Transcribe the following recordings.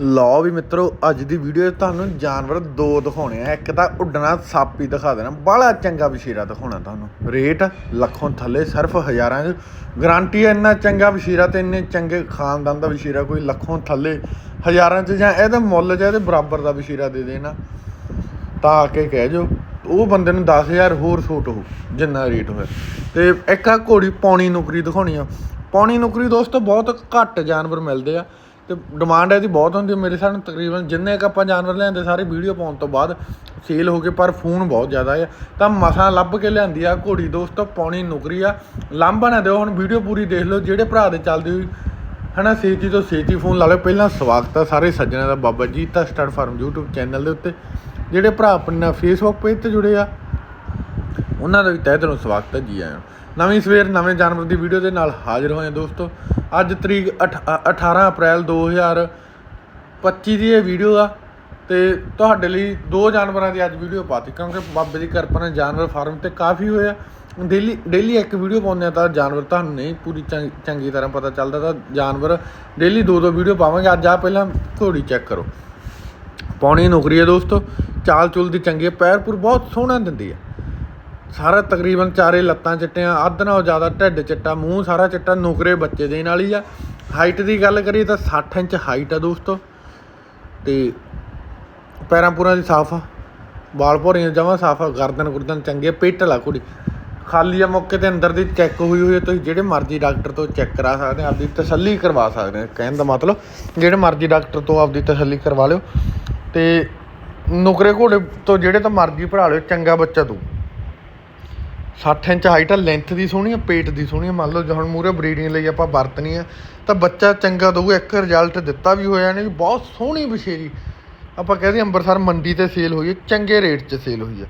ਲਓ ਵੀ ਮਿੱਤਰੋ, ਅੱਜ ਦੀ ਵੀਡੀਓ 'ਚ ਤੁਹਾਨੂੰ ਜਾਨਵਰ ਦੋ ਦਿਖਾਉਣੇ ਆ। ਇੱਕ ਤਾਂ ਉੱਡਣਾ, ਸੱਪ ਹੀ ਦਿਖਾ ਦੇਣਾ। ਬੜਾ ਚੰਗਾ ਵਸ਼ੀਰਾ ਦਿਖਾਉਣਾ ਤੁਹਾਨੂੰ। ਰੇਟ ਲੱਖੋਂ ਥੱਲੇ ਸਿਰਫ ਹਜ਼ਾਰਾਂ 'ਚ। ਗਾਰੰਟੀ ਹੈ ਇੰਨਾ ਚੰਗਾ ਵਸ਼ੀਰਾ ਤੇ ਇੰਨੇ ਚੰਗੇ ਖਾਨਦਾਨ ਦਾ ਵਸ਼ੀਰਾ ਕੋਈ ਲੱਖੋਂ ਥੱਲੇ ਹਜ਼ਾਰਾਂ 'ਚ ਜਾਂ ਇਹਦਾ ਮੁੱਲ ਜਾਂ ਇਹਦੇ ਬਰਾਬਰ ਦਾ ਵਸ਼ੀਰਾ ਦੇ ਦੇਣਾ। ਤਾਂ ਆ ਕੇ ਕਹਿ ਜੋ ਉਹ ਬੰਦੇ ਨੂੰ 10000 ਹੋਰ ਛੋਟ ਹੋ ਜਿੰਨਾ ਰੇਟ ਹੋਇਆ। ਤੇ ਇੱਕ ਆ ਘੋੜੀ ਪੌਣੀ ਨੌਕਰੀ ਦਿਖਾਉਣੀ ਆ। ਪੌਣੀ ਨੌਕਰੀ ਦੋਸਤੋ, ਬਹੁਤ ਘੱਟ ਜਾਨਵਰ ਮਿਲਦੇ ਆ। ਤੇ ਡਿਮਾਂਡ ਇਹਦੀ ਬਹੁਤ ਹੁੰਦੀ ਹੈ ਮੇਰੇ ਹਿਸਾਬ ਨਾਲ ਤਕਰੀਬਨ ਜਿੰਨੇ ਕ ਆਪਾਂ ਜਾਨਵਰ ਲਿਆਂਦੇ, ਸਾਰੇ ਵੀਡੀਓ ਪਾਉਣ ਤੋਂ ਬਾਅਦ ਸੇਲ ਹੋ ਗਏ, ਪਰ ਫੋਨ ਬਹੁਤ ਜ਼ਿਆਦਾ ਆ ਤਾਂ ਮਸਾਂ ਲੱਭ ਕੇ ਲਿਆਂਦੀ ਆ ਘੋੜੀ ਦੋਸਤੋ, ਪੌਣੀ ਨੌਕਰੀ ਆ। ਲਾਂਭਾ ਨਾ ਦਿਓ, ਹੁਣ ਵੀਡੀਓ ਪੂਰੀ ਦੇਖ ਲਓ, ਜਿਹੜੇ ਭਰਾ ਦੇ ਚੱਲਦੀ ਹੋਈ, ਹਨਾ ਛੇਤੀ ਤੋਂ ਛੇਤੀ ਫੋਨ ਲਾ ਲਓ। ਪਹਿਲਾਂ ਸਵਾਗਤ ਆ ਸਾਰੇ ਸੱਜਣਾਂ ਦਾ, ਬਾਬਾ ਜੀ, ਤਾਂ ਸਟਾਰਟ ਫਾਰਮ YouTube ਚੈਨਲ ਦੇ ਉੱਤੇ। ਜਿਹੜੇ ਭਰਾ ਆਪਣੇ ਨਾਲ ਫੇਸਬੁੱਕ ਪੇਜ ਤੇ ਜੁੜੇ ਆ ਉਹਨਾਂ ਦਾ ਵੀ ਤਹਿ ਦਿਲੋਂ ਸਵਾਗਤ ਹੈ ਜੀ ਆਇਆਂ ਨਵੀਂ ਸਵੇਰ, ਨਵੇਂ ਜਾਨਵਰ ਦੀ ਵੀਡੀਓ ਦੇ ਨਾਲ ਹਾਜ਼ਰ ਹੋਏ ਦੋਸਤੋ। ਅੱਜ ਤਰੀਕ ਅਠ- ਅ- 18 ਅਪ੍ਰੈਲ 2025 ਦੀ ਇਹ ਵੀਡੀਓ ਆ ਤੇ ਤੁਹਾਡੇ ਲਈ ਦੋ ਜਾਨਵਰਾਂ ਦੀ ਅੱਜ ਵੀਡੀਓ ਪਾਤੀ ਕਿਉਂਕਿ ਬਾਬੇ ਦੀ ਕਿਰਪਾ ਨਾਲ ਜਾਨਵਰ ਫਾਰਮ ਤੇ ਕਾਫੀ ਹੋਏ ਆ। ਡੇਲੀ ਡੇਲੀ ਇੱਕ ਵੀਡੀਓ ਪਾਉਂਦੇ ਆ ਤਾਂ ਜਾਨਵਰ ਤੁਹਾਨੂੰ ਨਹੀਂ ਪੂਰੀ ਚੰਗ- ਚੰਗੀ ਤਰ੍ਹਾਂ ਪਤਾ ਚੱਲਦਾ ਤਾਂ ਜਾਨਵਰ ਡੇਲੀ ਦੋ ਦੋ ਵੀਡੀਓ ਪਾਵਾਂਗੇ। ਅੱਜ ਆ ਪਹਿਲਾਂ ਘੋੜੀ ਚੈੱਕ ਕਰੋ। ਪੌਣੀ ਨੌਕਰੀ ਹੈ ਦੋਸਤੋ। ਚਾਲ ਚੁਲ ਦੀ ਚੰਗੀ ਹੈ। ਪੈਰਪੁਰ ਬਹੁਤ ਸੋਹਣਾ ਦਿੰਦੀ ਹੈ। ਸਾਰਾ ਤਕਰੀਬਨ ਚਾਰੇ ਲੱਤਾਂ ਚਿੱਟੀਆਂ ਅੱਧ ਨਾਲੋਂ ਜ਼ਿਆਦਾ ਢਿੱਡ ਚਿੱਟਾ, ਮੂੰਹ ਸਾਰਾ ਚਿੱਟਾ ਨੁਕਰੇ ਬੱਚੇ ਦੇ ਨਾਲ ਹੀ ਆ। ਹਾਈਟ ਦੀ ਗੱਲ ਕਰੀਏ ਤਾਂ 60 ਇੰਚ ਹਾਈਟ ਆ ਦੋਸਤੋ। ਤੇ ਪੈਰਾਂ ਪੂਰਾਂ ਦੀ ਸਾਫ਼ ਆ, ਵਾਲ ਭੋਰੀਆਂ ਜਮਾਂ ਸਾਫ਼ ਆ, ਗਰਦਨ ਗੁਰਦਨ ਚੰਗੇ ਪਿੱਟ ਲਾ ਕੁੜੀ। ਖਾਲੀ ਆ ਮੌਕੇ ਤੇ ਅੰਦਰ ਦੀ ਚੈੱਕ ਹੋਈ ਹੋਈ ਹੈ ਤੁਸੀਂ ਜਿਹੜੇ ਮਰਜ਼ੀ ਡਾਕਟਰ ਤੋਂ ਚੈੱਕ ਕਰਾ ਸਕਦੇ ਆ, ਆਪਦੀ ਤਸੱਲੀ ਕਰਵਾ ਸਕਦੇ ਆ, ਕਹਿਣ ਦਾ ਮਤਲਬ ਜਿਹੜੇ ਮਰਜ਼ੀ ਡਾਕਟਰ ਤੋਂ ਆਪਦੀ ਤਸੱਲੀ ਕਰਵਾ ਲਿਓ। ਤੇ ਨੁਕਰੇ ਘੋੜੇ ਤੋਂ ਜਿਹੜੇ ਤਾਂ ਮਰਜ਼ੀ ਭਰਾ ਲਿਓ, ਚੰਗਾ ਬੱਚਾ ਤੂੰ। 60 ਇੰਚ ਹਾਈਟ ਆ ਲੈਂਥ ਦੀ ਸੋਹਣੀ ਆ ਪੇਟ ਦੀ ਸੋਹਣੀ ਆ। ਮੰਨ ਲਓ ਜੇ ਹੁਣ ਮੂਰੇ ਬਰੀਡਿੰਗ ਲਈ ਆਪਾਂ ਵਰਤਣੀ ਆ, ਤਾਂ ਬੱਚਾ ਚੰਗਾ ਦਊਗਾ, ਇੱਕ ਰਿਜ਼ਲਟ ਦਿੱਤਾ ਵੀ ਹੋਇਆ ਨੇ ਵੀ ਬਹੁਤ ਸੋਹਣੀ ਬਸ਼ੇਰੀ ਆਪਾਂ ਕਹਿੰਦੇ ਅੰਮ੍ਰਿਤਸਰ ਮੰਡੀ ਤੇ ਸੇਲ ਹੋਈ ਹੈ ਚੰਗੇ ਰੇਟ 'ਚ ਸੇਲ ਹੋਈ ਹੈ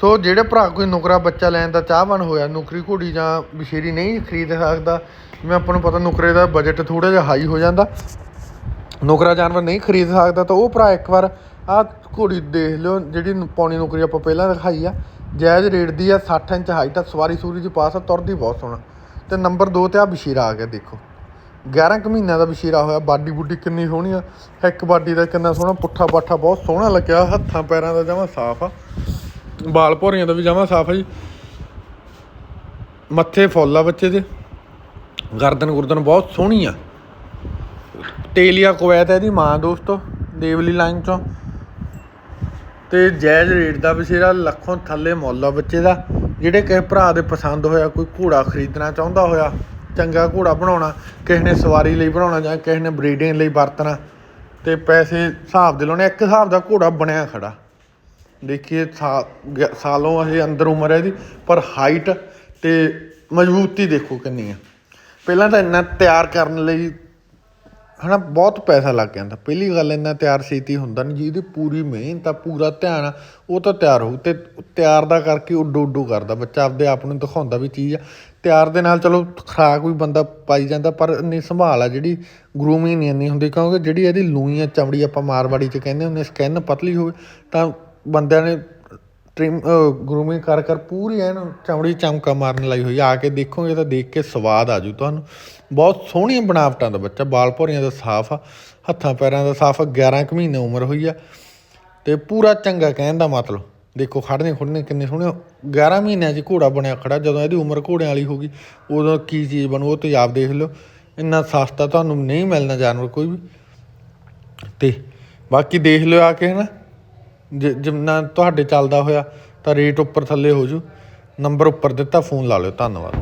ਸੋ ਜਿਹੜੇ ਭਰਾ ਕੋਈ ਨੁਕਰਾ ਬੱਚਾ ਲੈਣ ਦਾ ਚਾਹਵਾਨ ਹੋਇਆ, ਨੁਕਰੀ ਘੋੜੀ ਜਾਂ ਬਸ਼ੇਰੀ ਨਹੀਂ ਖਰੀਦ ਸਕਦਾ, ਜਿਵੇਂ ਆਪਾਂ ਨੂੰ ਪਤਾ ਨੁਕਰੇ ਦਾ ਬਜਟ ਥੋੜਾ ਜਿਹਾ ਹਾਈ ਹੋ ਜਾਂਦਾ, ਨੁਕਰਾ ਜਾਨਵਰ ਨਹੀਂ ਖਰੀਦ ਸਕਦਾ, ਤਾਂ ਉਹ ਭਰਾ ਇੱਕ ਵਾਰ ਆਹ ਘੋੜੀ ਦੇਖ ਲਿਓ, ਜਿਹੜੀ ਨ- ਪੌਣੀ ਨੁਕਰੀ ਆਪਾਂ ਪਹਿਲਾਂ ਦਿਖਾਈ ਆ। ਜਾਇਜ਼ ਰੇਟ ਦੀ ਆ 60 ਇੰਚ ਹਾਈਟ ਆ, ਸਵਾਰੀ ਸੂਰੀ 'ਚ ਪਾਸ ਆ, ਤੁਰਦੀ ਬਹੁਤ ਸੋਹਣਾ। ਤੇ ਨੰਬਰ 2 ਤੇ ਆ ਬਸ਼ੀਰਾ ਆ ਗਿਆ, ਦੇਖੋ। 11 ਕੁ ਮਹੀਨਿਆਂ ਦਾ ਬਸ਼ੀਰਾ ਹੋਇਆ, ਬਾਡੀ ਬੁੱਡੀ ਕਿੰਨੀ ਸੋਹਣੀ ਆ, ਇੱਕ ਬਾਡੀ ਦਾ ਕਿੰਨਾ ਸੋਹਣਾ, ਪੁੱਠਾ ਪਾਠਾ ਬਹੁਤ ਸੋਹਣਾ ਲੱਗਿਆ, ਹੱਥਾਂ ਪੈਰਾਂ ਦਾ ਜਮਾ ਸਾਫ਼ ਆ। ਬਾਲ ਭੋਰੀਆਂ ਦਾ ਵੀ ਜਮਾ ਸਾਫ਼ ਆ ਜੀ। ਮੱਥੇ ਫੁੱਲ ਆ ਬੱਚੇ ਦੇ। ਗਰਦਨ ਗੁਰਦਨ ਬਹੁਤ ਸੋਹਣੀ ਆ। ਟੇਲੀਆ ਕੁਵੈਤ ਹੈ ਇਹਦੀ ਮਾਂ ਦੋਸਤੋ, ਦੇਵਲੀ ਲਾਈਨ ਚੋਂ। ਅਤੇ ਜਾਇਜ਼ ਰੇਟ ਦਾ ਬਸ਼ੇਰਾ ਲੱਖੋਂ ਥੱਲੇ ਮੁੱਲ ਆ ਬੱਚੇ ਦਾ, ਜਿਹੜੇ ਕਿਸੇ ਭਰਾ ਦੇ ਪਸੰਦ ਹੋਇਆ, ਕੋਈ ਘੋੜਾ ਖਰੀਦਣਾ ਚਾਹੁੰਦਾ ਹੋਇਆ, ਚੰਗਾ ਘੋੜਾ ਬਣਾਉਣਾ, ਕਿਸੇ ਨੇ ਸਵਾਰੀ ਲਈ ਬਣਾਉਣਾ ਜਾਂ ਕਿਸੇ ਨੇ ਬਰੀਡਿੰਗ ਲਈ ਵਰਤਣਾ, ਤੇ ਪੈਸੇ ਹਿਸਾਬ ਦੇ ਲਾਉਣੇ, ਇੱਕ ਹਿਸਾਬ ਦਾ ਘੋੜਾ ਬਣਿਆ ਖੜਾ। ਦੇਖੀਏ ਸਾ- ਗ- ਸਾਲੋਂ ਅਸੀਂ ਅੰਦਰ ਉਮਰ ਹੈ ਇਹਦੀ, ਪਰ ਹਾਈਟ ਤੇ ਮਜ਼ਬੂਤੀ ਦੇਖੋ ਕਿੰਨੀ ਆ। ਪਹਿਲਾਂ ਤਾਂ ਇੰਨਾ ਤਿਆਰ ਕਰਨ ਲਈ ਹਨਾ, ਬਹੁਤ ਪੈਸਾ ਲੱਗ ਜਾਂਦਾ। ਪਹਿਲੀ ਗੱਲ ਇੰਨਾ ਤਿਆਰ ਛੇਤੀ ਹੁੰਦਾ ਨਹੀਂ ਜਿਹਦੀ ਪੂਰੀ ਮਿਹਨਤ ਆ, ਪੂਰਾ ਧਿਆਨ ਆ, ਉਹ ਤਾਂ ਤਿਆਰ ਹੋਊ। ਤੇ ਤਿਆਰ ਦਾ ਕਰਕੇ ਉੱਡੋ ਉੱਡੋ ਕਰਦਾ, ਬੱਚਾ ਆਪਦੇ ਆਪ ਨੂੰ ਦਿਖਾਉਂਦਾ ਵੀ ਚੀਜ਼ ਆ। ਤਿਆਰ ਦੇ ਨਾਲ ਚਲੋ, ਖਰਾਕ ਵੀ ਬੰਦਾ ਪਾਈ ਜਾਂਦਾ, ਪਰ ਇੰਨੀ ਸੰਭਾਲ ਆ ਜਿਹੜੀ ਗਰੂਮਿੰਗ ਨਹੀਂ ਇੰਨੀ ਹੁੰਦੀ, ਕਿਉਂਕਿ ਜਿਹੜੀ ਇਹਦੀ ਲੂਈ ਆ ਚਮੜੀ ਆਪਾਂ ਮਾਰਵਾੜੀ ਚ ਕਹਿੰਦੇ ਹੁੰਦੇ ਸਕਿਨ ਪਤਲੀ ਹੋਵੇ, ਤਾਂ ਬੰਦਿਆਂ ਨੇ ਟ੍ਰਿਮ ਗਰੂਮਿੰਗ ਕਰ ਕਰ ਪੂਰੀ ਐਨ ਚਮੜੀ ਚਮਕਾ ਮਾਰਨ ਲਈ ਹੋਈ ਆ। ਕੇ ਦੇਖੋਗੇ ਤਾਂ ਦੇਖ ਕੇ ਸਵਾਦ ਆ ਜੂ ਤੁਹਾਨੂੰ। ਬਹੁਤ ਸੋਹਣੀਆਂ ਬਣਾਵਟਾਂ ਦਾ ਬੱਚਾ, ਬਾਲ ਭੋਰੀਆਂ ਦਾ ਸਾਫ਼ ਆ, ਹੱਥਾਂ ਪੈਰਾਂ ਦਾ ਸਾਫ਼ ਆ 11 ਕੁ ਮਹੀਨੇ ਉਮਰ ਹੋਈ ਆ। ਤੇ ਪੂਰਾ ਚੰਗਾ ਕਹਿਣ ਦਾ ਮਤਲਬ, ਦੇਖੋ ਖੜਨੇ ਖੁੜਨੇ ਕਿੰਨੇ ਸੋਹਣੇ 11 ਮਹੀਨਿਆਂ 'ਚ ਘੋੜਾ ਬਣਿਆ ਖੜਾ, ਜਦੋਂ ਇਹਦੀ ਉਮਰ ਘੋੜਿਆਂ ਵਾਲੀ ਹੋਗੀ ਉਦੋਂ ਕੀ ਚੀਜ਼ ਬਣੂ, ਉਹ ਤੁਸੀਂ ਆਪ ਦੇਖ ਲਓ। ਇੰਨਾ ਸਸਤਾ ਤੁਹਾਨੂੰ ਨਹੀਂ ਮਿਲਣਾ ਜਾਨਵਰ ਕੋਈ ਵੀ। ਤੇ ਬਾਕੀ ਦੇਖ ਲਿਓ ਆ ਕੇ, ਹਨਾ। ਜੇ ਜਿੰਨਾ ਤੁਹਾਡੇ ਚੱਲਦਾ ਹੋਇਆ ਤਾਂ ਰੇਟ ਉੱਪਰ ਥੱਲੇ ਹੋ ਜੂ। ਨੰਬਰ ਉੱਪਰ ਦਿੱਤਾ ਫੋਨ ਲਾ ਲਿਓ। ਧੰਨਵਾਦ।